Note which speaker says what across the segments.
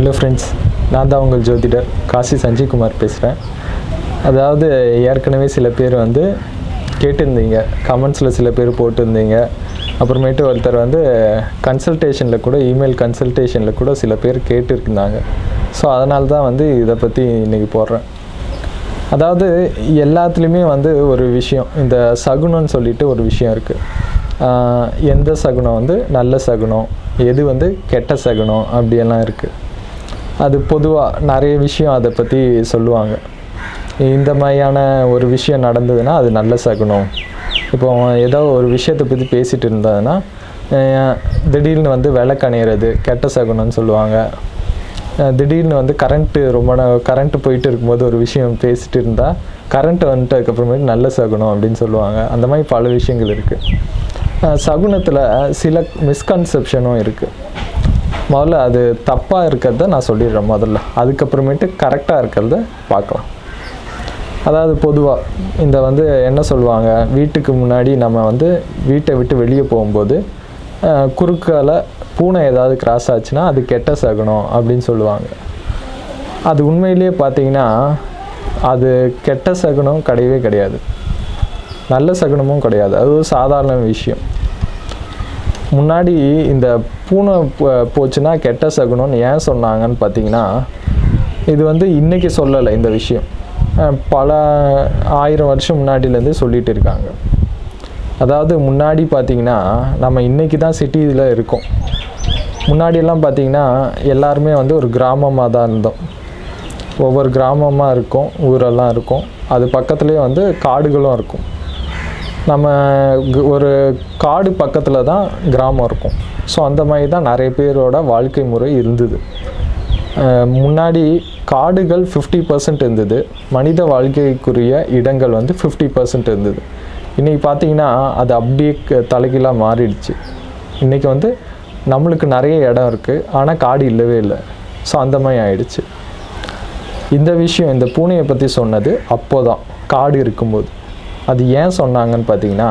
Speaker 1: Hello friends நான் தான் உங்கள் ஜோதிடர் காசி சஞ்சய்குமார் பேசுகிறேன் அதாவது ஏற்கனவே சில பேர் வந்து கேட்டிருந்தீங்க கமெண்ட்ஸில் சில பேர் போட்டிருந்தீங்க. அப்புறமேட்டு ஒருத்தர் வந்து கன்சல்டேஷனில் கூட இமெயில் கன்சல்டேஷனில் கூட சில பேர் கேட்டிருந்தாங்க. ஸோ அதனால தான் வந்து இதை பற்றி இன்றைக்கி போடுறேன். அதாவது எல்லாத்துலேயுமே வந்து ஒரு விஷயம் இந்த சகுனம்னு சொல்லிட்டு ஒரு விஷயம் இருக்குது எந்த சகுனம் வந்து நல்ல சகுனம் எது வந்து கெட்ட சகுனம் அப்படியெல்லாம் இருக்குது அது பொதுவாக நிறைய விஷயம் அதை பற்றி சொல்லுவாங்க. இந்த மாதிரியான ஒரு விஷயம் நடந்ததுன்னா அது நல்ல சகுனம். இப்போ ஏதோ ஒரு விஷயத்தை பற்றி பேசிகிட்டு இருந்ததுன்னா திடீர்னு வந்து விலை கணையிறது கெட்ட சகுனம்னு சொல்லுவாங்க. திடீர்னு வந்து கரண்ட்டு ரொம்ப கரண்ட்டு போயிட்டு இருக்கும்போது ஒரு விஷயம் பேசிட்டு இருந்தால் கரண்ட் வந்துட்டதுக்கப்புறமேட்டு நல்ல சகுனம் அப்படின்னு சொல்லுவாங்க. அந்த மாதிரி பல விஷயங்கள் இருக்குது சகுனத்தில் சில மிஸ்கன்செப்ஷனும் இருக்குது முதல்ல அது தப்பாக இருக்கிறத நான் சொல்லிடுறேன் முதல்ல. அதுக்கப்புறமேட்டு கரெக்டாக இருக்கிறத பார்க்கலாம். அதாவது பொதுவாக இந்த வந்து என்ன சொல்லுவாங்க? வீட்டுக்கு முன்னாடி நம்ம வந்து வீட்டை விட்டு வெளியே போகும்போது குறுக்கால் பூனை ஏதாவது கிராஸ் ஆச்சுன்னா அது கெட்ட சகுனம் அப்படின்னு சொல்லுவாங்க. அது உண்மையிலேயே பார்த்தீங்கன்னா அது கெட்ட சகுனம் கிடையவே கிடையாது. நல்ல சகுனமும் கிடையாது. அது ஒரு சாதாரண விஷயம். முன்னாடி இந்த பூனை போச்சுன்னா கெட்ட சகுனம்னு ஏன் சொன்னாங்கன்னு பார்த்தீங்கன்னா இது வந்து இன்றைக்கி சொல்லலை இந்த விஷயம். பல ஆயிரம் வருஷம் முன்னாடிலேருந்து சொல்லிகிட்டு இருக்காங்க. அதாவது முன்னாடி பார்த்திங்கன்னா நம்ம இன்றைக்கி தான் சிட்டியில் இருக்கோம். முன்னாடியெல்லாம் பார்த்தீங்கன்னா எல்லாருமே வந்து ஒரு கிராமமாக தான் இருந்தோம். ஒவ்வொரு கிராமமாக இருக்கும் ஊரெல்லாம் இருக்கும். அது பக்கத்துலேயே வந்து காடுகளும் இருக்கும். நம்ம ஒரு காடு பக்கத்தில் தான் கிராமம் இருக்கும். ஸோ அந்த மாதிரி தான் நிறைய பேரோட வாழ்க்கை முறை இருந்தது. முன்னாடி காடுகள் ஃபிஃப்டி பர்சன்ட் இருந்தது. மனித வாழ்க்கைக்குரிய இடங்கள் வந்து ஃபிஃப்டி பர்சன்ட் இருந்தது. இன்றைக்கி பார்த்தீங்கன்னா அது அப்படியே க- தலைகீழாக மாறிடுச்சு. இன்றைக்கி வந்து நம்மளுக்கு நிறைய இடம் இருக்குது ஆனால் காடு இல்லவே இல்லை. ஸோ அந்த மாதிரி ஆயிடுச்சு. இந்த விஷயம் இந்த பூனையை பற்றி சொன்னது அப்போ தான் காடு இருக்கும்போது. அது ஏன் சொன்னாங்கன்னு பார்த்தீங்கன்னா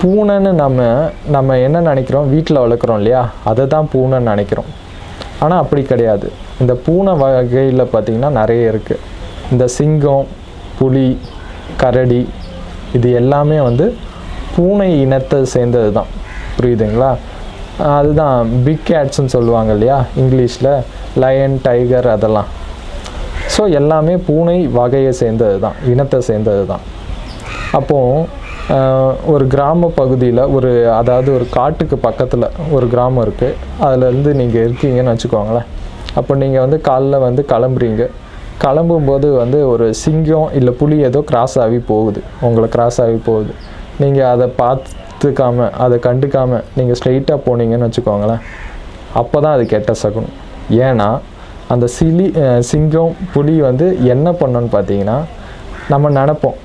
Speaker 1: பூனைன்னு நம்ம நம்ம என்ன நினைக்கிறோம்? வீட்டில் வளர்க்குறோம் இல்லையா? அதை தான் பூனைன்னு நினைக்கிறோம். ஆனால் அப்படி கிடையாது. இந்த பூனை வகையில் பார்த்தீங்கன்னா நிறைய இருக்குது இந்த சிங்கம் புலி கரடி இது எல்லாமே வந்து பூனை இனத்தை சேர்ந்தது தான். புரியுதுங்களா? அதுதான் பிக் கேட்ஸ்ன்னு சொல்லுவாங்க இல்லையா? இங்கிலீஷில் லயன் டைகர் அதெல்லாம். ஸோ எல்லாமே பூனை வகையை சேர்ந்தது தான் இனத்தை சேர்ந்தது தான். அப்போது ஒரு கிராம பகுதியில் ஒரு அதாவது ஒரு காட்டுக்கு பக்கத்தில் ஒரு கிராமம் இருக்குது அதுலேருந்து நீங்கள் இருக்கீங்கன்னு வச்சுக்கோங்களேன். அப்போ நீங்கள் வந்து காலைல வந்து கிளம்புறீங்க. கிளம்பும்போது வந்து ஒரு சிங்கம் இல்லை புலி ஏதோ கிராஸ் ஆகி போகுது. உங்களை கிராஸ் ஆகி போகுது. நீங்கள் அதை பார்த்துக்காம அதை கண்டுக்காமல் நீங்கள் ஸ்ட்ரெயிட்டாக போனீங்கன்னு வச்சுக்கோங்களேன். அப்போ தான் அது கெட்ட சகுனம். ஏன்னா அந்த சிலி சிங்கம் புலி வந்து என்ன பண்ணோன்னு பார்த்தீங்கன்னா நம்ம நினப்போம்.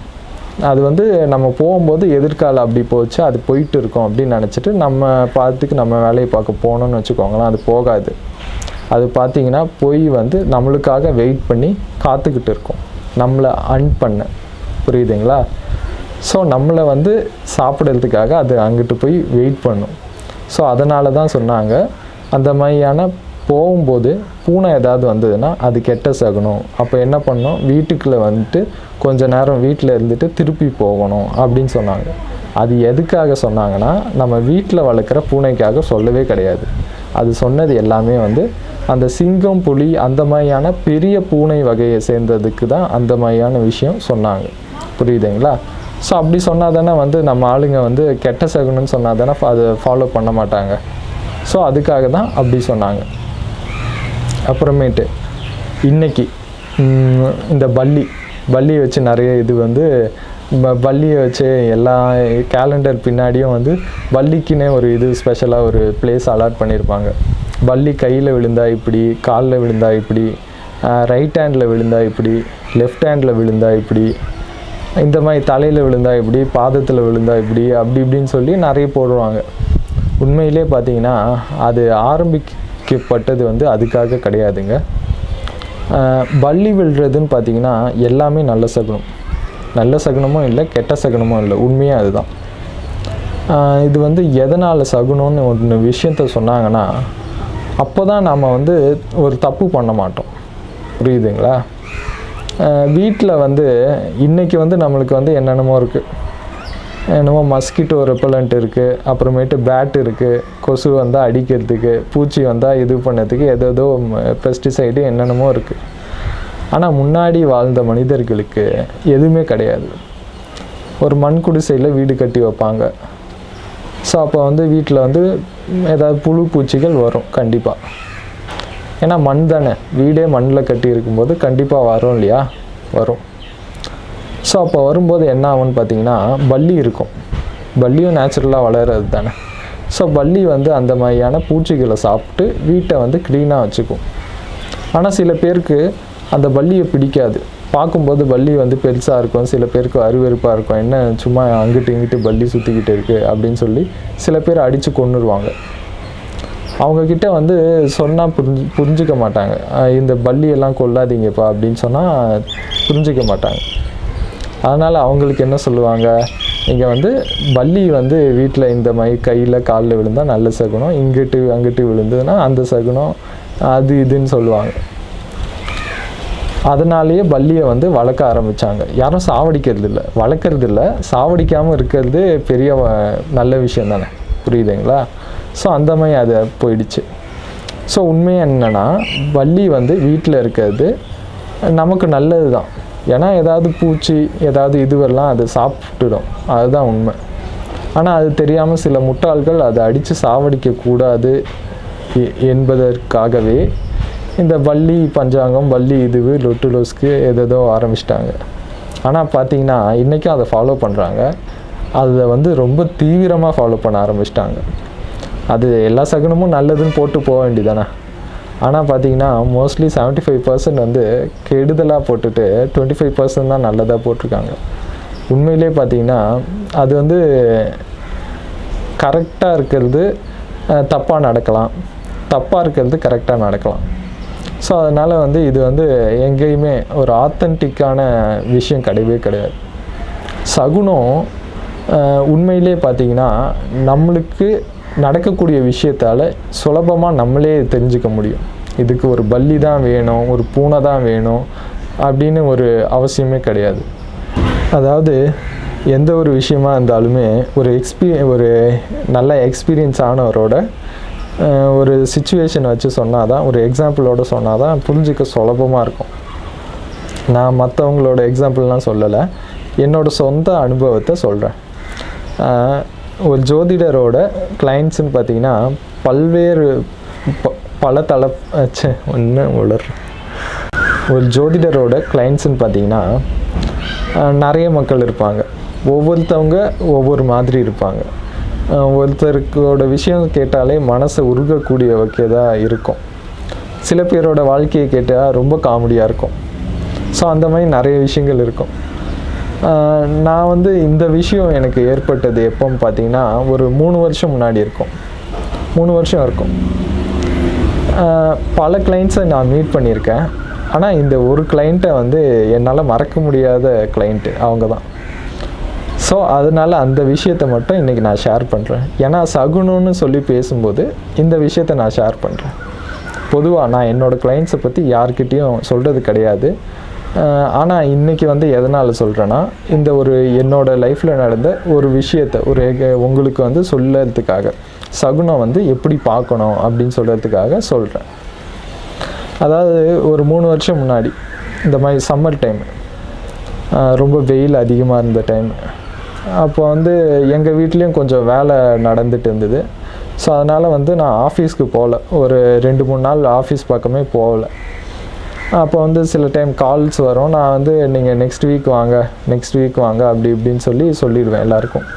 Speaker 1: அது வந்து நம்ம போகும்போது எதிர்காலம் அப்படி போச்சு அது போயிட்டு இருக்கோம் அப்படின்னு நினச்சிட்டு நம்ம பார்த்துக்கு நம்ம வேலையை பார்க்க போனோம்னு வச்சுக்கோங்களேன் அது போகாது. அது பார்த்தீங்கன்னா போய் வந்து நம்மளுக்காக வெயிட் பண்ணி காத்துக்கிட்டு இருக்கோம். நம்மளை அன் பண்ண. புரியுதுங்களா? ஸோ நம்மளை வந்து சாப்பிட்றதுக்காக அது அங்கிட்டு போய் வெயிட் பண்ணும். ஸோ அதனால தான் சொன்னாங்க அந்த மாதிரியான போகும்போது பூனை ஏதாவது வந்ததுன்னா அது கெட்ட சகுனம். அப்போ என்ன பண்ணோம் வீட்டுக்குள்ளே வந்துட்டு கொஞ்ச நேரம் வீட்டில் இருந்துட்டு திருப்பி போகணும் அப்படின்னு சொன்னாங்க. அது எதுக்காக சொன்னாங்கன்னா நம்ம வீட்டில் வளர்க்குற பூனைக்காக சொல்லவே கிடையாது. அது சொன்னது எல்லாமே வந்து அந்த சிங்கம் புலி அந்த மாதிரியான பெரிய பூனை வகையை சேர்ந்ததுக்கு தான் அந்த மாதிரியான விஷயம் சொன்னாங்க. புரியுதுங்களா? ஸோ அப்படி சொன்னால் தானே வந்து நம்ம ஆளுங்க வந்து கெட்ட சகுனம்னு சொன்னால் தானே அதை ஃபாலோ பண்ண மாட்டாங்க. ஸோ அதுக்காக தான் அப்படி சொன்னாங்க. அப்புறமேட்டு இன்னைக்கு இந்த பள்ளி பள்ளியை வச்சு நிறைய இது வந்து பள்ளியை வச்சு எல்லா கேலண்டர் பின்னாடியும் வந்து பள்ளிக்குன்னே ஒரு இது ஸ்பெஷலாக ஒரு பிளேஸ் அலாட் பண்ணியிருப்பாங்க. பள்ளி கையில் விழுந்தா இப்படி காலில் விழுந்தா இப்படி ரைட் ஹேண்டில் விழுந்தா இப்படி லெஃப்ட் ஹேண்டில் விழுந்தா இப்படி இந்த மாதிரி தலையில் விழுந்தா இப்படி பாதத்தில் விழுந்தா இப்படி அப்படி இப்படின்னு சொல்லி நிறைய போடுவாங்க. உண்மையிலே பார்த்தீங்கன்னா அது ஆரம்பிக்கப்பட்டது வந்து அதுக்காக கிடையாதுங்க. பள்ளி விழுறதுன்னு பார்த்தீங்கன்னா எல்லாமே நல்ல சகுனம். நல்ல சகுனமும் இல்லை கெட்ட சகுனமும் இல்லை. உண்மையாக அதுதான். இது வந்து எதனால் சகுனம்னு ஒன்று விஷயத்த சொன்னாங்கன்னா அப்போ தான் நாம் வந்து ஒரு தப்பு பண்ண மாட்டோம். புரியுதுங்களா? வீட்டில் வந்து இன்றைக்கி வந்து நம்மளுக்கு வந்து என்னென்னமோ இருக்குது என்னமோ மஸ்கிட்டோ ரெப்பலண்ட் இருக்குது அப்புறமேட்டு பேட் இருக்குது கொசு வந்தால் அடிக்கிறதுக்கு பூச்சி வந்தால் இது பண்ணதுக்கு ஏதோ பெஸ்டிசைடு என்னென்னமோ இருக்குது ஆனால் முன்னாடி வாழ்ந்த மனிதர்களுக்கு எதுவுமே கிடையாது. ஒரு மண் குடிசையில் வீடு கட்டி வைப்பாங்க. ஸோ அப்போ வந்து வீட்டில் வந்து ஏதாவது புழு பூச்சிகள் வரும் கண்டிப்பாக ஏன்னா மண் தானே. வீடே மண்ணில் கட்டி இருக்கும்போது கண்டிப்பாக வரும் இல்லையா? வரும். ஸோ அப்போ வரும்போது என்ன ஆகும்னு பார்த்தீங்கன்னா பல்லி இருக்கும். பல்லியும் நேச்சுரலாக வளர்கிறது தானே. ஸோ பல்லி வந்து அந்த மாதிரியான பூச்சிகளை சாப்பிட்டு வீட்டை வந்து க்ளீனாக வச்சுக்கும். ஆனால் சில பேருக்கு அந்த பல்லியை பிடிக்காது. பார்க்கும்போது பல்லி வந்து பெருசாக இருக்கும். சில பேருக்கு அருவருப்பாக இருக்கும். என்ன சும்மா அங்கிட்டு இங்கிட்டு பல்லி சுற்றிக்கிட்டு இருக்குது அப்படின்னு சொல்லி சில பேர் அடித்து கொன்னுருவாங்க. அவங்கக்கிட்ட வந்து சொன்னால் புரிஞ்சு புரிஞ்சுக்க மாட்டாங்க. இந்த பல்லியெல்லாம் கொல்லாதீங்கப்பா அப்படின்னு சொன்னால் புரிஞ்சுக்க மாட்டாங்க. அதனால் அவங்களுக்கு என்ன சொல்லுவாங்க? இங்கே வந்து வள்ளி வந்து வீட்டில் இந்த மாதிரி கையில் காலில் விழுந்தால் நல்ல சகுனம் இங்கிட்டு அங்கிட்டு விழுந்ததுன்னா அந்த சகுனம் அது இதுன்னு சொல்லுவாங்க. அதனாலேயே பள்ளியை வந்து வளர்க்க ஆரம்பித்தாங்க யாரும் சாவடிக்கிறது இல்லை. வளர்க்குறது இல்லை. சாவடிக்காமல் இருக்கிறது பெரிய வ- நல்ல விஷயம் தானே. புரியுதுங்களா? ஸோ அந்த மாதிரி அதை போயிடுச்சு. ஸோ உண்மை என்னென்னா வள்ளி வந்து வீட்டில் இருக்கிறது நமக்கு நல்லது தான் ஏன்னா ஏதாவது பூச்சி ஏதாவது இதுவெல்லாம் அது சாப்பிட்டுடும். அதுதான் உண்மை. ஆனால் அது தெரியாமல் சில முட்டாள்கள் அதை அடித்து சாவடிக்கக்கூடாது கூடாது என்பதற்காகவே இந்த வள்ளி பஞ்சாங்கம் வள்ளி இதுவு லொட்டுலோஸ்க்கு எதோ ஆரம்பிச்சிட்டாங்க. ஆனால் பார்த்தீங்கன்னா இன்றைக்கும் அதை ஃபாலோ பண்ணுறாங்க அதை வந்து ரொம்ப தீவிரமாக ஃபாலோ பண்ண ஆரம்பிச்சிட்டாங்க. அது எல்லா சகுனமும் நல்லதுன்னு போட்டு போக வேண்டியதானே ஆனால் பார்த்தீங்கன்னா மோஸ்ட்லி 75% ஃபைவ் பர்சன்ட் வந்து கெடுதலாக போட்டுட்டு டுவெண்ட்டி ஃபைவ் பர்சன்ட் தான் நல்லதாக போட்டிருக்காங்க. உண்மையிலே பார்த்தீங்கன்னா அது வந்து கரெக்டாக இருக்கிறது தப்பாக நடக்கலாம். தப்பாக இருக்கிறது கரெக்டாக நடக்கலாம். ஸோ அதனால் வந்து இது வந்து எங்கேயுமே ஒரு ஆத்தன்டிக்கான விஷயம் கிடையவே கிடையாது. சகுனம் உண்மையிலே பார்த்தீங்கன்னா நம்மளுக்கு நடக்கக்கூடிய விஷயத்தால் சுலபமாக நம்மளே தெரிஞ்சுக்க முடியும். இதுக்கு ஒரு பல்லி தான் வேணும் ஒரு பூனை தான் வேணும் அப்படின்னு ஒரு அவசியமே கிடையாது. அதாவது எந்த ஒரு விஷயமா இருந்தாலுமே ஒரு எக்ஸ்பீ ஒரு நல்ல எக்ஸ்பீரியன்ஸ் ஆனவரோட ஒரு சுச்சுவேஷன் வச்சு சொன்னால் தான் ஒரு எக்ஸாம்பிளோட சொன்னால் தான் புரிஞ்சிக்க சுலபமாக இருக்கும். நான் மற்றவங்களோட எக்ஸாம்பிள்லாம் சொல்லலை. என்னோட சொந்த அனுபவத்தை சொல்கிறேன் ஒரு ஜோதிடரோட கிளைண்ட்ஸுன்னு பார்த்தீங்கன்னா பல்வேறு ப- பல தல ச்சே ஒன்று உளர் ஒரு ஜோதிடரோட கிளைண்ட்ஸுன்னு பார்த்தீங்கன்னா நிறைய மக்கள் இருப்பாங்க. ஒவ்வொருத்தவங்க ஒவ்வொரு மாதிரி இருப்பாங்க. ஒருத்தருக்கோட விஷயம் கேட்டாலே மனசை உருகக்கூடிய வகையதாக இருக்கும். சில பேரோட வாழ்க்கையை கேட்டால் ரொம்ப காமெடியாக இருக்கும். ஸோ அந்த மாதிரி நிறைய விஷயங்கள் இருக்கும். நான் வந்து இந்த விஷயம் எனக்கு ஏற்பட்டது எப்போன்னு பார்த்தீங்கன்னா ஒரு மூணு வருஷம் முன்னாடி இருக்கும். மூணு வருஷம் இருக்கும். பல கிளைண்ட்ஸை நான் மீட் பண்ணியிருக்கேன். ஆனால் இந்த ஒரு கிளைண்ட்டை வந்து என்னால் மறக்க முடியாத கிளைண்ட்டு அவங்க தான். ஸோ அதனால் அந்த விஷயத்தை மட்டும் இன்றைக்கி நான் ஷேர் பண்ணுறேன் ஏன்னா சகுனம்னு சொல்லி பேசும்போது இந்த விஷயத்தை நான் ஷேர் பண்ணுறேன் பொதுவாக நான் என்னோடய கிளைண்ட்ஸை பற்றி யார்கிட்டேயும் சொல்கிறது கிடையாது. ஆனால் இன்றைக்கி வந்து எதனால் சொல்கிறேன்னா இந்த ஒரு என்னோடய லைஃப்பில் நடந்த ஒரு விஷயத்தை ஒரு எக- உங்களுக்கு வந்து சொல்லறதுக்காக. சகுனம் வந்து எப்படி பார்க்கணும் அப்படின்னு சொல்கிறதுக்காக சொல்கிறேன் அதாவது ஒரு மூணு வருஷம் முன்னாடி இந்த மாதிரி சம்மர் டைம் ரொம்ப வெயில் அதிகமாக இருந்த டைம் அப்போ வந்து எங்கள் வீட்லேயும் கொஞ்சம் வேலை நடந்துட்டு இருந்தது. ஸோ அதனால் வந்து நான் ஆஃபீஸ்க்கு போகல. ஒரு ரெண்டு மூணு நாள் ஆஃபீஸ் பக்கமே போகல. அப்போ வந்து சில டைம் கால்ஸ் வரும். நான் வந்து நீங்கள் நெக்ஸ்ட் வீக் வாங்க நெக்ஸ்ட் வீக் வாங்க அப்படி இப்படின்னு சொல்லி சொல்லிடுவேன் எல்லாருக்கும்.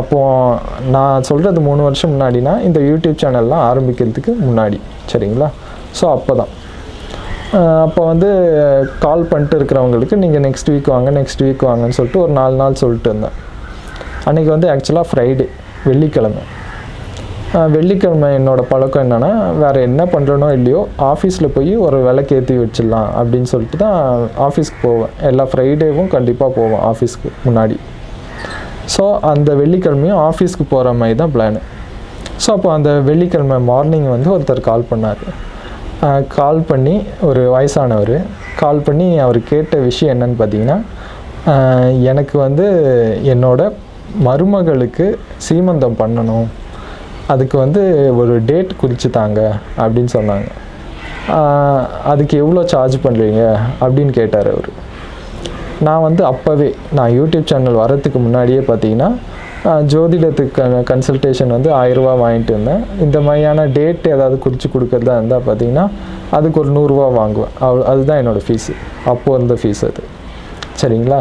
Speaker 1: அப்போது நான் சொல்கிறது மூணு வருஷம் முன்னாடினா இந்த யூடியூப் சேனல்லாம் ஆரம்பிக்கிறதுக்கு முன்னாடி சரிங்களா? ஸோ அப்போ தான் அப்போ வந்து கால் பண்ணிட்டு இருக்கிறவங்களுக்கு நீங்கள் நெக்ஸ்ட் வீக் வாங்க நெக்ஸ்ட் வீக் வாங்கன்னு சொல்லிட்டு ஒரு நாலு நாள் சொல்லிட்டு இருந்தேன். அன்றைக்கி வந்து ஆக்சுவலாக ஃப்ரைடே வெள்ளிக்கிழமை. வெள்ளிக்கிழமை என்னோட பழக்கம் என்னென்னா வேறு என்ன பண்ணுறனோ இல்லையோ ஆஃபீஸில் போய் ஒரு விலைக்கு ஏற்றி வச்சிடலாம் அப்படின்னு சொல்லிட்டு தான் ஆஃபீஸ்க்கு போவேன். எல்லா ஃப்ரைடேவும் கண்டிப்பாக போவேன் ஆஃபீஸ்க்கு முன்னாடி. ஸோ அந்த வெள்ளிக்கிழமையும் ஆஃபீஸ்க்கு போகிற மாதிரி தான் பிளானு ஸோ அப்போ அந்த வெள்ளிக்கிழமை மார்னிங் வந்து ஒருத்தர் கால் பண்ணார். கால் பண்ணி ஒரு வயசானவர் கால் பண்ணி அவர் கேட்ட விஷயம் என்னன்னு பார்த்தீங்கன்னா எனக்கு வந்து என்னோட மருமகளுக்கு சீமந்தம் பண்ணணும். அதுக்கு வந்து ஒரு டேட் குறித்து தாங்க அப்படின்னு சொன்னாங்க. அதுக்கு எவ்வளோ சார்ஜ் பண்ணுறீங்க அப்படின்னு கேட்டார் அவர். நான் வந்து அப்போவே நான் யூடியூப் சேனல் வரத்துக்கு முன்னாடியே பார்த்தீங்கன்னா ஜோதிடத்துக்கு கன்சல்டேஷன் வந்து ஆயிரரூபா வாங்கிட்டு இருந்தேன். இந்த மாதிரியான டேட் ஏதாவது குறித்து கொடுக்கறதா இருந்தால் பார்த்தீங்கன்னா அதுக்கு ஒரு நூறுரூவா வாங்குவேன். அவ் அதுதான் என்னோடய ஃபீஸு அப்போது இருந்த ஃபீஸ் அது. சரிங்களா?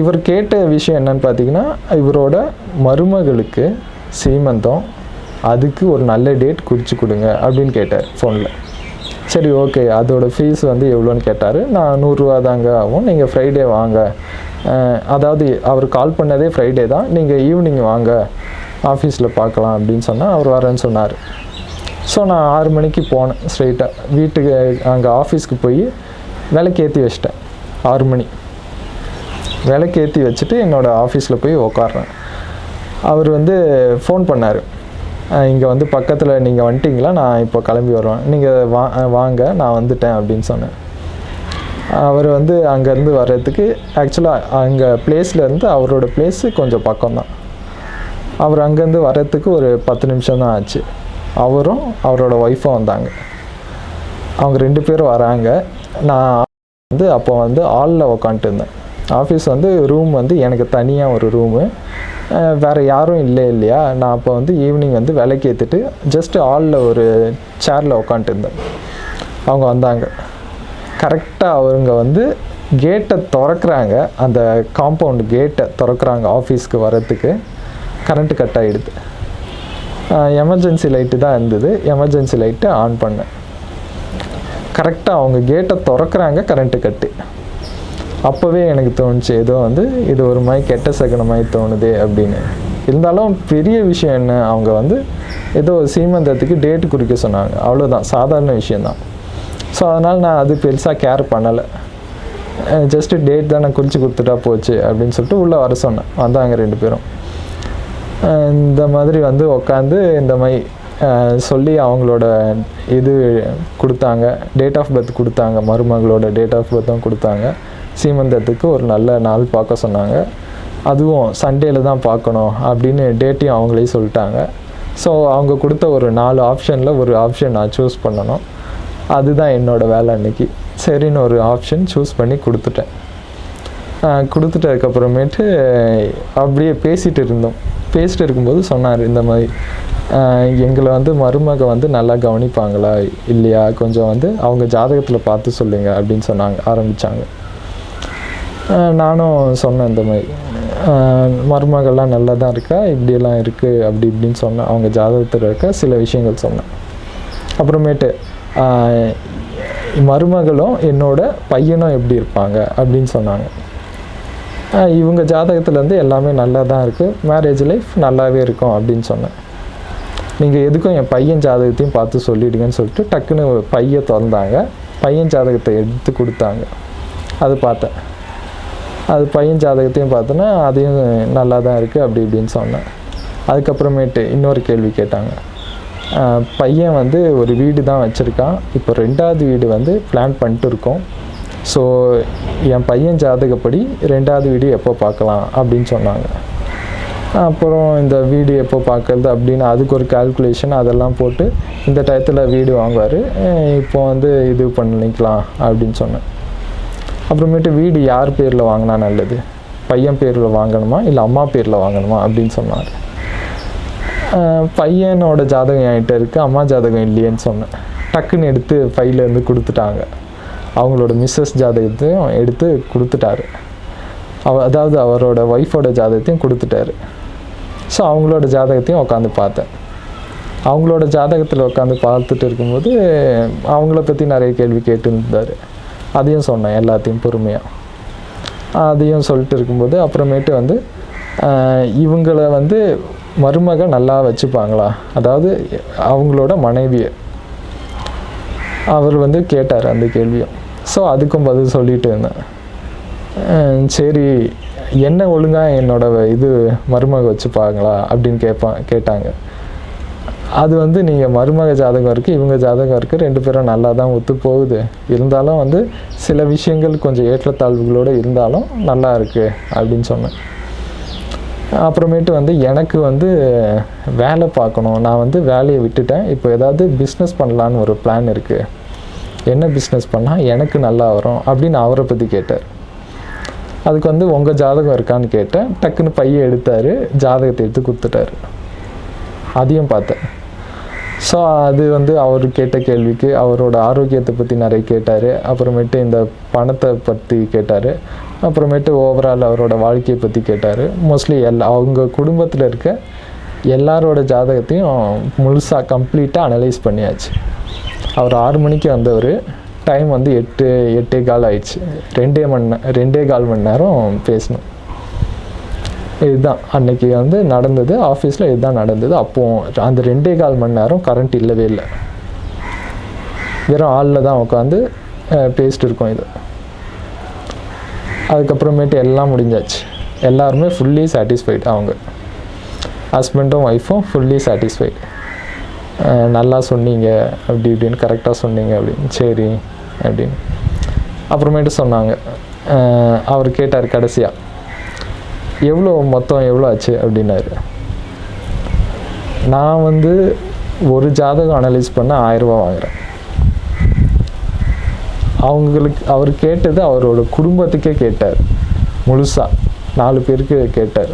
Speaker 1: இவர் கேட்ட விஷயம் என்னன்னு பார்த்தீங்கன்னா இவரோட மருமகளுக்கு சீமந்தம் அதுக்கு ஒரு நல்ல டேட் குறித்து கொடுங்க அப்படின்னு கேட்டார் ஃபோனில் சரி ஓகே அதோட ஃபீஸ் வந்து எவ்வளோன்னு கேட்டார். நான் நூறுரூவா தாங்க ஆகும். நீங்கள் ஃப்ரைடே வாங்க. அதாவது அவர் கால் பண்ணதே ஃப்ரைடே தான். நீங்கள் ஈவினிங் வாங்க. ஆஃபீஸில் பார்க்கலாம் அப்படின்னு சொன்னால் அவர் வரேன்னு சொன்னார். ஸோ நான் ஆறு மணிக்கு போனேன் ஸ்ட்ரைட்டாக வீட்டுக்கு அங்கே ஆஃபீஸ்க்கு போய் விலைக்கு ஏற்றி வச்சிட்டேன். ஆறு மணி. விலைக்கு ஏற்றி வச்சுட்டு என்னோடய ஆஃபீஸில் போய் உக்காடுறேன் அவர் வந்து ஃபோன் பண்ணார். இங்கே வந்து பக்கத்தில் நீங்கள் வந்துட்டிங்களா? நான் இப்போ கிளம்பி வருவேன். நீங்கள் வா வாங்க நான் வந்துட்டேன் அப்படின்னு சொன்னேன். அவர் வந்து அங்கேருந்து வர்றதுக்கு ஆக்சுவலாக அங்கே பிளேஸ்லேருந்து அவரோட பிளேஸு கொஞ்சம் பக்கம்தான். அவர் அங்கேருந்து வர்றதுக்கு ஒரு பத்து நிமிஷம் தான் ஆச்சு. அவரும் அவரோட ஒய்ஃபும் வந்தாங்க. அவங்க ரெண்டு பேரும் வராங்க. நான் வந்து அப்போ வந்து ஹாலில் உக்காந்துட்டு இருந்தேன். ஆஃபீஸ் வந்து ரூம் வந்து எனக்கு தனியாக ஒரு ரூமு வேறு யாரும் இல்லை இல்லையா? நான் அப்போ வந்து ஈவினிங் வந்து விலைக்கு ஏற்றிட்டு ஜஸ்ட்டு ஹாலில் ஒரு சேரில் உட்காந்துட்டு இருந்தேன். அவங்க வந்தாங்க. கரெக்டாக அவங்க வந்து கேட்டை திறக்கிறாங்க. அந்த காம்பவுண்ட் கேட்டை திறக்கிறாங்க ஆஃபீஸ்க்கு வரத்துக்கு கரண்ட்டு கட் ஆகிடுது எமர்ஜென்சி லைட்டு தான் இருந்தது. எமர்ஜென்சி லைட்டு ஆன் பண்ணேன். கரெக்டாக அவங்க கேட்டை திறக்கிறாங்க கரண்ட்டு கட்டு அப்போவே எனக்கு தோணுச்சு ஏதோ வந்து இது ஒரு மாதிரி கெட்ட சகனமாய் தோணுது தோணுதே அப்படின்னு. இருந்தாலும் பெரிய விஷயம் என்ன அவங்க வந்து ஏதோ சீமந்தத்துக்கு டேட் குறிக்க சொன்னாங்க. அவ்வளோதான் சாதாரண விஷயந்தான் ஸோ அதனால் நான் அது பெருசாக கேர் பண்ணலை. ஜஸ்ட்டு டேட் தான் நான் குறித்து கொடுத்துட்டா போச்சு அப்படின்னு சொல்லிட்டு உள்ளே வர சொன்னேன். வந்தாங்க ரெண்டு பேரும். இந்த மாதிரி வந்து உட்காந்து இந்த மாதிரி சொல்லி அவங்களோட இது கொடுத்தாங்க. டேட் ஆஃப் பர்த் கொடுத்தாங்க. மருமகளோட டேட் ஆஃப் பர்த்தும் கொடுத்தாங்க. சீமந்தத்துக்கு ஒரு நல்ல நாள் பார்க்க சொன்னாங்க. அதுவும் சண்டேல தான் பார்க்கணும் அப்படின்னு டேட்டையும் அவங்களே சொல்லிட்டாங்க. ஸோ அவங்க கொடுத்த ஒரு நாலு ஆப்ஷனில் ஒரு ஆப்ஷன் நான் சூஸ் பண்ணணும். அதுதான் என்னோடய வேலை அன்னைக்கு. சரின்னு ஒரு ஆப்ஷன் சூஸ் பண்ணி கொடுத்துட்டேன். கொடுத்துட்டதுக்கப்புறமேட்டு அப்படியே பேசிகிட்டு இருந்தோம். பேசிட்டு இருக்கும்போது சொன்னார் இந்த மாதிரி எங்களை வந்து மருமக வந்து நல்லா கவனிப்பாங்களா? இல்லையா? கொஞ்சம் வந்து அவங்க ஜாதகத்தில் பார்த்து சொல்லுங்கள் அப்படின்னு சொன்னாங்க ஆரம்பித்தாங்க நானும் சொன்னேன் இந்த மாதிரி. மருமகள்லாம் நல்லா தான் இருக்கா? இப்படியெல்லாம் இருக்குது அப்படி இப்படின்னு சொன்னேன். அவங்க ஜாதகத்தில் இருக்க சில விஷயங்கள் சொன்னேன். அப்புறமேட்டு மருமகளும் என்னோட பையனும் எப்படி இருப்பாங்க அப்படின்னு சொன்னாங்க. இவங்க ஜாதகத்துலேருந்து எல்லாமே நல்லா தான் இருக்குது மேரேஜ் லைஃப் நல்லாவே இருக்கும் அப்படின்னு சொன்னேன். நீங்கள் எதுக்கும் என் பையன் ஜாதகத்தையும் பார்த்து சொல்லிவிடுங்கன்னு சொல்லிட்டு டக்குன்னு பையன் திறந்தாங்க. பையன் ஜாதகத்தை எடுத்து கொடுத்தாங்க. அது பார்த்தேன். அது பையன் ஜாதகத்தையும் பார்த்தோன்னா அதையும் நல்லா தான் இருக்குது அப்படி இப்படின்னு சொன்னேன். அதுக்கப்புறமேட்டு இன்னொரு கேள்வி கேட்டாங்க. பையன் வந்து ஒரு வீடு தான் வச்சுருக்கான். இப்போ ரெண்டாவது வீடு வந்து பிளான் பண்ணிட்டு இருக்கோம். ஸோ என் பையன் ஜாதகப்படி ரெண்டாவது வீடு எப்போ பார்க்கலாம் அப்படின்னு சொன்னாங்க. அப்புறம் இந்த வீடு எப்போ பார்க்கறது அப்படின்னு அதுக்கு ஒரு கால்குலேஷன் அதெல்லாம் போட்டு இந்த டயத்தில் வீடு வாங்குவார். இப்போ வந்து இது பண்ணிக்கலாம் அப்படின்னு சொன்னேன். அப்புறமேட்டு வீடு யார் பேரில் வாங்கினா நல்லது? பையன் பேரில் வாங்கணுமா? இல்லை அம்மா பேரில் வாங்கணுமா? அப்படின்னு சொன்னார். பையனோட ஜாதகம் என்கிட்ட இருக்குது அம்மா ஜாதகம் இல்லையேன்னு சொன்னேன். டக்குன்னு எடுத்து ஃபைலேருந்து கொடுத்துட்டாங்க. அவங்களோட மிஸ்ஸஸ் ஜாதகத்தையும் எடுத்து கொடுத்துட்டாரு. அவ அதாவது அவரோட ஒய்ஃபோட ஜாதகத்தையும் கொடுத்துட்டாரு. ஸோ அவங்களோட ஜாதகத்தையும் உட்காந்து பார்த்தேன். அவங்களோட ஜாதகத்தில் உட்காந்து பார்த்துட்டு இருக்கும்போது அவங்கள பற்றி நிறைய கேள்வி கேட்டுருந்தார். அதையும் சொன்னேன் எல்லாத்தையும் பொறுமையாக அதையும் சொல்லிட்டு இருக்கும்போது அப்புறமேட்டு வந்து இவங்களை இவங்கள வந்து மருமக நல்லா வச்சுப்பாங்களா? அதாவது அவங்களோட மனைவியை. அவர் வந்து கேட்டார் அந்த கேள்வியும். ஸோ அதுக்கும் பதில் சொல்லிட்டு இருந்தேன். சரி என்ன ஒழுங்காக என்னோட இது மருமக வச்சுப்பாங்களா? அப்படின்னு கேட்பான் கேட்டாங்க. அது வந்து நீங்கள் மருமக ஜாதகம் இருக்குது இவங்க ஜாதகம் இருக்குது ரெண்டு பேரும் நல்லா தான் ஒத்து போகுது. இருந்தாலும் வந்து சில விஷயங்கள் கொஞ்சம் ஏற்றத்தாழ்வுகளோடு இருந்தாலும் நல்லா இருக்குது அப்படின்னு சொன்னேன். அப்புறமேட்டு வந்து எனக்கு வந்து வேலை பார்க்கணும். நான் வந்து வேலையை விட்டுட்டேன். இப்போ ஏதாவது பிஸ்னஸ் பண்ணலான்னு ஒரு பிளான் இருக்குது என்ன பிஸ்னஸ் பண்ணால் எனக்கு நல்லா வரும் அப்படின்னு அவரை பற்றி கேட்டார். அதுக்கு வந்து உங்கள் ஜாதகம் இருக்கான்னு கேட்டேன். டக்குன்னு பையன் எடுத்தார் ஜாதகத்தை எடுத்து கொடுத்துட்டாரு. அதையும் பார்த்தேன். ஸோ அது வந்து அவர் கேட்ட கேள்விக்கு அவரோட ஆரோக்கியத்தை பற்றி நிறைய கேட்டார். அப்புறமேட்டு இந்த பணத்தை பற்றி கேட்டார். அப்புறமேட்டு ஓவரால் அவரோட வாழ்க்கையை பற்றி கேட்டார். மோஸ்ட்லி எல்லா அவங்க குடும்பத்தில் இருக்க எல்லாரோட ஜாதகத்தையும் முழுசாக கம்ப்ளீட்டாக அனலைஸ் பண்ணியாச்சு. அவர் ஆறு மணிக்கு வந்தவர். டைம் வந்து எட்டு எட்டே கால் ஆயிடுச்சு. ரெண்டே மணி ரெண்டே கால் மணி நேரம் பேசணும். இதுதான். அன்னைக்கு வந்து நடந்தது ஆஃபீஸில் இதுதான் நடந்தது. அப்போ அந்த ரெண்டே கால் மணி நேரம் கரண்ட் இல்லவே இல்லை. வெறும் ஆளில் தான் உட்காந்து பேசிட்டு இருக்கோம் இது. அதுக்கப்புறமேட்டு எல்லாம் முடிஞ்சாச்சு. எல்லாருமே ஃபுல்லி சாட்டிஸ்ஃபைடு அவங்க. ஹஸ்பண்டும் ஒய்ஃபும் ஃபுல்லி சாட்டிஸ்ஃபைடு நல்லா சொன்னீங்க அப்படி இப்படின்னு கரெக்டாக சொன்னீங்க அப்படின்னு. சரி அப்படின்னு. அப்புறமேட்டு சொன்னாங்க. அவர் கேட்டார் கடைசியாக எவ்வளோ மொத்தம் எவ்வளோ ஆச்சு அப்படின்னாரு. நான் வந்து ஒரு ஜாதகம் அனலைஸ் பண்ண ஆயிரரூபா வாங்குறேன். அவங்களுக்கு அவர் கேட்டது அவரோட குடும்பத்துக்கே கேட்டார். முழுசாக நாலு பேருக்கு கேட்டார்.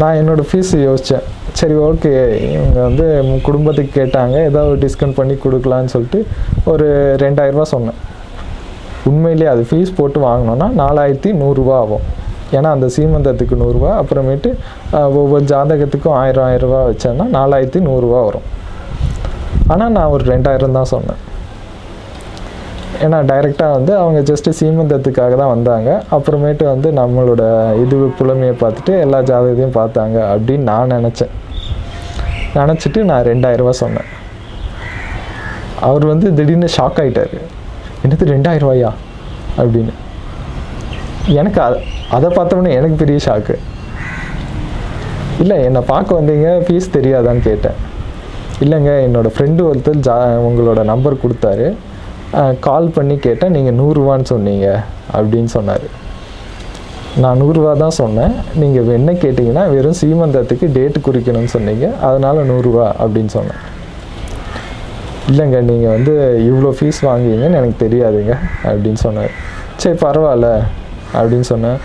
Speaker 1: நான் என்னோட ஃபீஸ் யோசித்தேன் சரி ஓகே இவங்க வந்து குடும்பத்துக்கு கேட்டாங்க. ஏதாவது டிஸ்கவுண்ட் பண்ணி கொடுக்கலான்னு சொல்லிட்டு ஒரு ரெண்டாயிரரூபா சொன்னேன். உண்மையிலேயே அது ஃபீஸ் போட்டு வாங்கினோன்னா நாலாயிரத்தி நூறுரூவா ஆகும். ஏன்னா அந்த சீமந்தத்துக்கு நூறுரூவா அப்புறமேட்டு ஒவ்வொரு ஜாதகத்துக்கும் ஆயிரம் ஆயிரம் ரூபா வச்சேன்னா நாலாயிரத்தி நூறுரூவா வரும். ஆனால் நான் ஒரு ரெண்டாயிரம் தான் சொன்னேன். ஏன்னா டைரெக்டாக வந்து அவங்க ஜஸ்ட்டு சீமந்தத்துக்காக தான் வந்தாங்க. அப்புறமேட்டு வந்து நம்மளோட இது புலமையை பார்த்துட்டு எல்லா ஜாதகத்தையும் பார்த்தாங்க அப்படின்னு நான் நினச்சேன். நினச்சிட்டு நான் ரெண்டாயிரரூவா சொன்னேன். அவர் வந்து திடீர்னு ஷாக் ஆகிட்டார் என்னது ரெண்டாயிரம் ரூபாயா அப்படின்னு. எனக்கு அதை அதை பார்த்தோன்னே எனக்கு பெரிய ஷாக்கு இல்லை என்னை பார்க்க வந்தீங்க ஃபீஸ் தெரியாதான்னு கேட்டேன். இல்லைங்க என்னோடய ஃப்ரெண்டு ஒருத்தர் ஜா உங்களோட நம்பர் கொடுத்தாரு. கால் பண்ணி கேட்டேன் நீங்கள் நூறுரூவான்னு சொன்னீங்க அப்படின்னு சொன்னார். நான் நூறுரூவா தான் சொன்னேன். நீங்கள் என்ன கேட்டிங்கன்னா வெறும் சீமந்தத்துக்கு டேட்டு குறிக்கணும்னு சொன்னீங்க. அதனால் நூறுரூவா அப்படின்னு சொன்னேன். இல்லைங்க நீங்கள் வந்து இவ்வளோ ஃபீஸ் வாங்குவீங்கன்னு எனக்கு தெரியாதுங்க அப்படின்னு சொன்னார். சரி பரவாயில்ல அப்படின்னு சொன்னேன்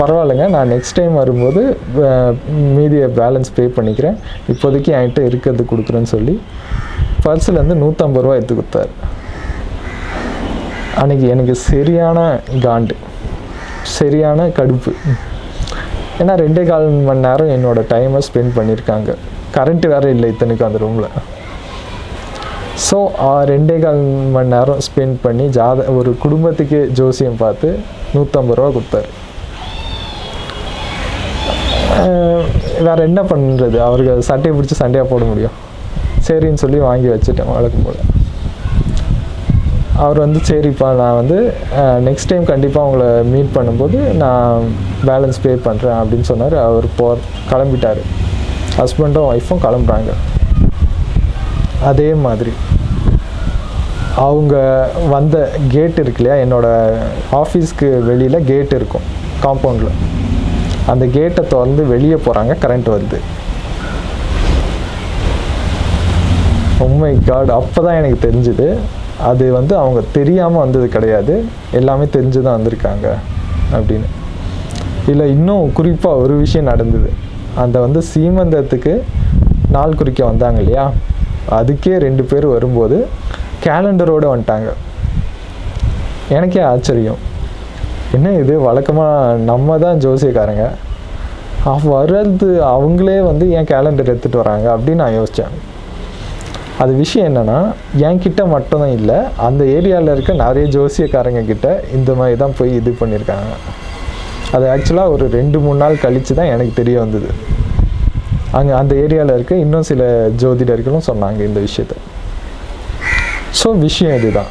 Speaker 1: பரவாயில்லைங்க நான் நெக்ஸ்ட் டைம் வரும்போது மீதியை பேலன்ஸ் பே பண்ணிக்கிறேன். இப்போதைக்கு என்கிட்ட இருக்கிறது கொடுக்குறேன்னு சொல்லி பர்ஸ்லேருந்து நூற்றம்பது ரூபா எடுத்து கொடுத்தாரு. அன்னைக்கு எனக்கு சரியான காண்டு சரியான கடுப்பு. ஏன்னா ரெண்டே கால் மணி நேரம் என்னோட டைமை ஸ்பெண்ட் பண்ணியிருக்காங்க. கரண்ட் வேறு இல்லை இத்தனைக்கும் அந்த ரூமில் ஸோ ரெண்டே கால் மணி நேரம் ஸ்பெண்ட் பண்ணி ஜாத ஒரு குடும்பத்துக்கு ஜோசியம் பார்த்து நூற்றம்பது ரூபா கொடுத்தாரு. வேறு என்ன பண்ணுறது அவருக்கு அது சட்டையை பிடிச்சி சண்டையாக போட முடியும். சரின்னு சொல்லி வாங்கி வச்சுட்டேன் வழக்கம் போல். அவர் வந்து சரிப்பா நான் வந்து நெக்ஸ்ட் டைம் கண்டிப்பாக உங்களை மீட் பண்ணும்போது நான் பேலன்ஸ் பே பண்ணுறேன் அப்படின்னு சொன்னார். அவர் போ கிளம்பிட்டார். ஹஸ்பண்டும் ஒய்ஃபும் கிளம்புறாங்க. அதே மாதிரி. அவங்க வந்த கேட் இருக்கு இல்லையா? என்னோடய ஆஃபீஸ்க்கு வெளியில் கேட் இருக்கும். காம்பவுண்டில் அந்த கேட்டை திறந்து வெளியே போகிறாங்க கரண்ட் வருது. Oh உண்மை காடு அப்போ தான் எனக்கு தெரிஞ்சுது. அது வந்து அவங்க தெரியாமல் வந்தது கிடையாது. எல்லாமே தெரிஞ்சு தான் வந்திருக்காங்க அப்படின்னு. இல்லை இன்னும் குறிப்பாக ஒரு விஷயம் நடந்தது. அந்த வந்து சீமந்தத்துக்கு நாள் குறிக்க வந்தாங்க இல்லையா? அதுக்கே ரெண்டு பேர் வரும்போது கேலண்டரோடு வந்துட்டாங்க. எனக்கே ஆச்சரியம். என்ன இது? வழக்கமாக நம்ம தான் ஜோசியக்காரங்க வர்றது அவங்களே வந்து ஏன் கேலண்டர் எடுத்துகிட்டு வராங்க? அப்படின்னு நான் யோசித்தேன் அது விஷயம் என்னென்னா என்கிட்ட மட்டும்தான் இல்லை அந்த ஏரியாவில் இருக்க நிறைய ஜோசியக்காரங்க கிட்ட இந்த மாதிரி தான் போய் இது பண்ணியிருக்காங்க. அது ஆக்சுவலாக ஒரு ரெண்டு மூணு நாள் கழித்து தான் எனக்கு தெரிய வந்தது. அங்கே அந்த ஏரியாவில் இருக்க இன்னும் சில ஜோதிடர்களும் சொன்னாங்க இந்த விஷயத்தை. ஸோ விஷயம் இதுதான்.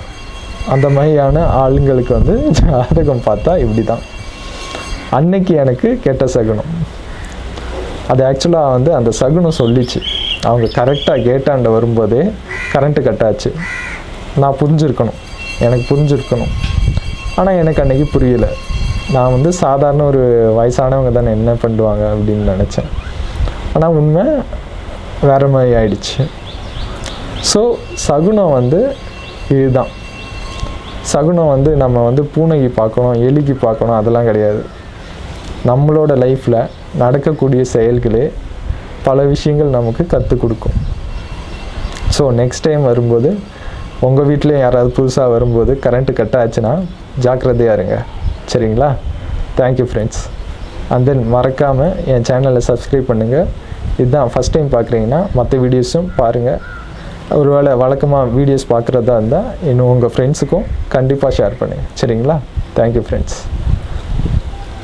Speaker 1: அந்த மாதிரியான ஆளுங்களுக்கு வந்து ஜாதகம் பார்த்தா இப்படி தான் அன்னைக்கு எனக்கு கெட்ட சகுனம். அது ஆக்சுவலாக வந்து அந்த சகுனம் சொல்லிச்சு. அவங்க கரெக்டாக கேட்டாண்ட வரும்போதே கரண்ட்டு கட் ஆச்சு நான் புரிஞ்சிருக்கணும். எனக்கு புரிஞ்சிருக்கணும். ஆனால் எனக்கு அன்றைக்கி புரியலை. நான் வந்து சாதாரண ஒரு வயசானவங்க தானே என்ன பண்ணுவாங்க அப்படின்னு நினச்சேன். ஆனால் உண்மை வேறு மாதிரி ஆயிடுச்சு. ஸோ சகுனம் வந்து இதுதான். சகுனம் வந்து நம்ம வந்து பூனைக்கு பார்க்கணும் எலிக்கு பார்க்கணும் அதெல்லாம் கிடையாது. நம்மளோட லைஃப்பில் நடக்கக்கூடிய செயல்களே பல விஷயங்கள் நமக்கு கற்றுக் கொடுக்கும். ஸோ நெக்ஸ்ட் டைம் வரும்போது உங்கள் வீட்டில் யாராவது புதுசாக வரும்போது கரண்ட்டு கட் ஆச்சுன்னா ஜாக்கிரதையாக இருங்க. சரிங்களா? தேங்க்யூ ஃப்ரெண்ட்ஸ் அண்ட் தென் மறக்காமல் என் சேனலை சப்ஸ்கிரைப் பண்ணுங்கள் இதுதான் ஃபஸ்ட் டைம் பார்க்குறீங்கன்னா மற்ற வீடியோஸும் பாருங்கள் ஒருவேளை வழக்கமாக வீடியோஸ் பார்க்குறதா இருந்தால் இன்னும் உங்கள் ஃப்ரெண்ட்ஸுக்கும் கண்டிப்பாக ஷேர் பண்ணுங்கள் சரிங்களா? Thank you friends